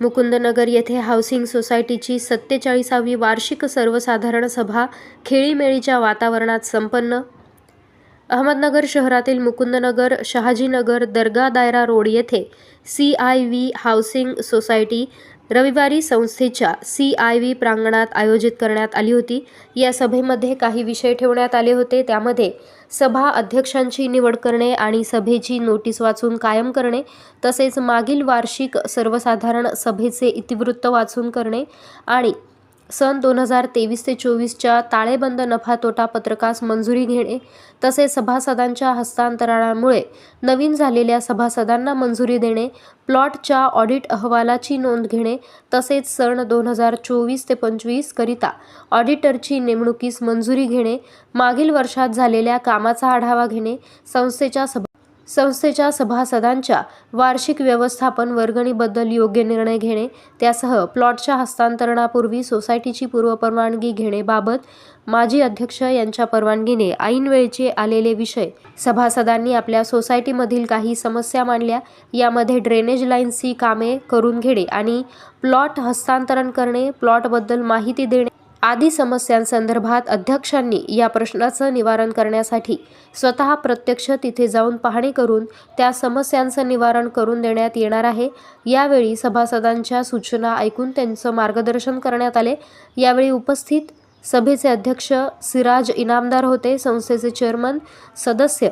मुकुंदनगर येथे हाऊसिंग सोसायटीची सत्तेचाळीसावी वार्षिक सर्वसाधारण सभा खेळीमेळीच्या वातावरणात संपन्न. अहमदनगर शहरातील मुकुंदनगर शहाजीनगर दर्गा दायरा रोड येथे C I V housing society रविवारी संस्थेच्या सी आय व्ही प्रांगणात आयोजित करण्यात आली होती. या सभेमध्ये काही विषय ठेवण्यात आले होते. त्यामध्ये सभा अध्यक्षांची निवड करणे आणि सभेची नोटीस वाचून कायम करणे तसेच मागील वार्षिक सर्वसाधारण सभेचे इतिवृत्त वाचून करणे आणि सन दोन हजार तेवीस ते चोवीसच्या ताळेबंद नफा तोटा पत्रकास मंजुरी घेणे तसेच सभासदांच्या हस्तांतरणामुळे नवीन झालेल्या सभासदांना मंजुरी देणे प्लॉटच्या ऑडिट अहवालाची नोंद घेणे तसेच सन दोन हजार चोवीस ते पंचवीस करिता ऑडिटरची नेमणुकीस मंजुरी घेणे मागील वर्षात झालेल्या कामाचा आढावा घेणे संस्थेच्या सभा संस्थेच्या सभासदांच्या वार्षिक व्यवस्थापन वर्गणीबद्दल योग्य निर्णय घेणे त्यासह प्लॉटच्या हस्तांतरणापूर्वी सोसायटीची पूर्वपरवानगी घेणेबाबत माजी अध्यक्ष यांच्या परवानगीने ऐनवेळचे आलेले विषय सभासदांनी आपल्या सोसायटीमधील काही समस्या मांडल्या. यामध्ये ड्रेनेज लाईन्सची कामे करून घेणे आणि प्लॉट हस्तांतरण करणे प्लॉटबद्दल माहिती देणे आदी समस्यांसंदर्भात अध्यक्षांनी या प्रश्नाचं निवारण करण्यासाठी स्वतः प्रत्यक्ष तिथे जाऊन पाहणी करून त्या समस्यांचं निवारण करून देण्यात येणार आहे. यावेळी सभासदांच्या सूचना ऐकून त्यांचं मार्गदर्शन करण्यात आले. यावेळी उपस्थित सभेचे अध्यक्ष सिराज इनामदार होते. संस्थेचे चेअरमन सदस्य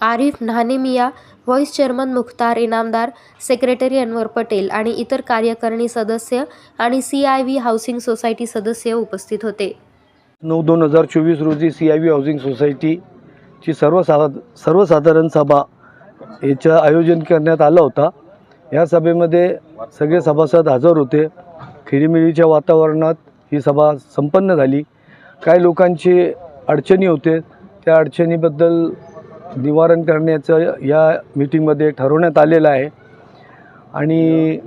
Arif Nahnemiya vice chairman Mukhtar Inamdar secretary Anwar Patel आणि इतर कार्यकारिणी सदस्य आणि C I V housing society सदस्य उपस्थित होते. नऊ दोन हजार चोवीस रोजी सी आय व्ही हाऊसिंग सोसायटीची सर्वसा सर्वसाधारण सभा याचं आयोजन करण्यात आलं होता. या सभेमध्ये सगळे सभासद हजर होते. खिडीमिळीच्या वातावरणात ही सभा संपन्न झाली. काही लोकांची अडचणी होते. त्या अडचणीबद्दल निवारण करण्याचं या मीटिंगमध्ये ठरवण्यात आलेलं आहे. आणि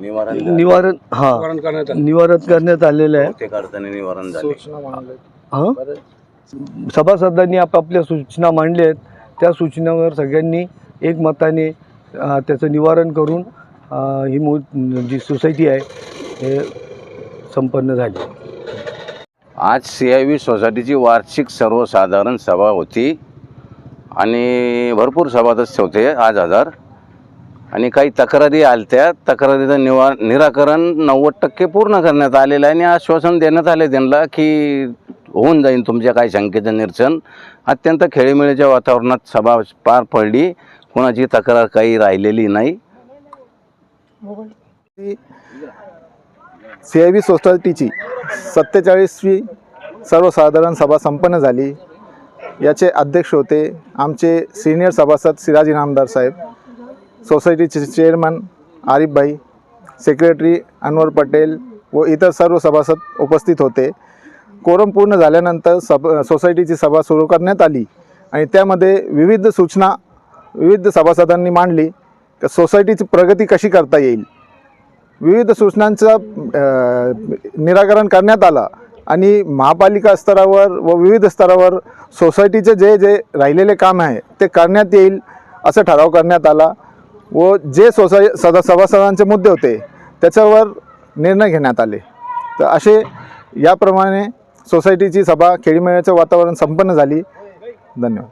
निवारण निवारण हां निवारण करण्यात आलेलं आहे. हां? सभासदांनी आपापल्या सूचना मांडल्या आहेत. त्या सूचनावर सगळ्यांनी एकमताने त्याचं निवारण करून ही मो जी सोसायटी आहे हे संपन्न झाली. आज सी आय व्ही सोसायटीची वार्षिक सर्वसाधारण सभा होती. आणि भरपूर सभासद होते आज हजार आणि काही तक्रारी आल्या तक्रारीचं निवा निराकरण नव्वद टक्के पूर्ण करण्यात आलेलं आहे आणि आश्वासन देण्यात आले त्यांना की होऊन जाईल तुमच्या काही शंकेचं निरसन. अत्यंत खेळीमेळीच्या वातावरणात सभा पार पडली. कोणाची तक्रार काही राहिलेली नाही. सी आय व्ही सोसायटीची सत्तेचाळीसवी सर्वसाधारण सभा संपन्न झाली. याचे अध्यक्ष होते आमचे सिनियर सभासद सिराज इनामदार साहेब सोसायटीचे चेअरमन आरिफभाई सेक्रेटरी अनवर पटेल व इतर सर्व सभासद उपस्थित होते. कोरम पूर्ण झाल्यानंतर सब सोसायटीची सभा सुरू करण्यात आली आणि त्यामध्ये विविध सूचना विविध सभासदांनी मांडली. की सोसायटीची प्रगती कशी करता येईल? विविध सूचनांचं निराकरण करण्यात आलं. आणि महापालिका स्तरावर व विविध स्तरावर सोसायटीचे जे जे राहिलेले काम आहे ते करण्यात येईल असं ठराव करण्यात आला व जे सोसाय सदा सभासदांचे मुद्दे होते त्याच्यावर निर्णय घेण्यात आले. तर असे याप्रमाणे सोसायटीची सभा खेळीमेळ्याचं वातावरण संपन्न झाली. धन्यवाद.